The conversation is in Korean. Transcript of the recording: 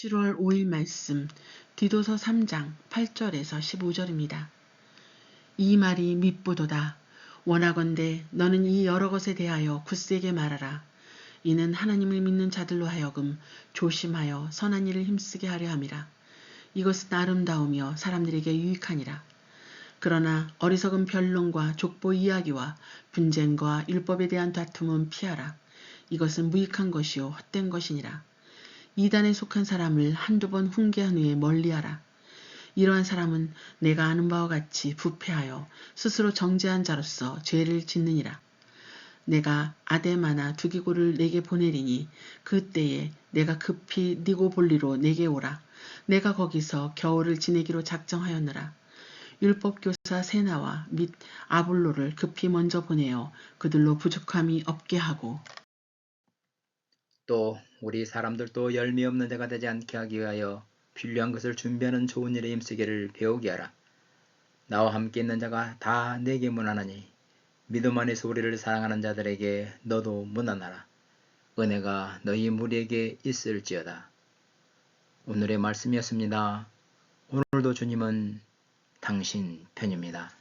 7월 5일 말씀 디도서 3장 8절에서 15절입니다. 이 말이 mit보도다. 원하건대 너는 이 여러 것에 대하여 굳세게 말하라. 이는 하나님을 믿는 자들로 하여금 조심하여 선한 일을 힘쓰게 하려 함이라. 이것은 아름다우며 사람들에게 유익하니라. 그러나 어리석은 변론과 족보 이야기와 분쟁과 율법에 대한 다툼은 피하라. 이것은 무익한 것이요 헛된 것이니라. 이단에 속한 사람을 한두 번 훈계한 후에 멀리하라. 이러한 사람은 내가 아는 바와 같이 부패하여 스스로 정죄한 자로서 죄를 짓느니라. 내가 아데마나 두기고를 내게 보내리니 그때에 내가 급히 니고볼리로 내게 오라. 내가 거기서 겨울을 지내기로 작정하였느라. 율법교사 세나와 및 아볼로를 급히 먼저 보내어 그들로 부족함이 없게 하고 또 우리 사람들도 열매 없는 자가 되지 않게 하기 위하여 필요한 것을 준비하는 좋은 일에 힘쓰기를 배우게 하라. 나와 함께 있는 자가 다 내게 문안하니 믿음 안에서 우리를 사랑하는 자들에게 너도 문안하라. 은혜가 너희 무리에게 있을지어다. 오늘의 말씀이었습니다. 오늘도 주님은 당신 편입니다.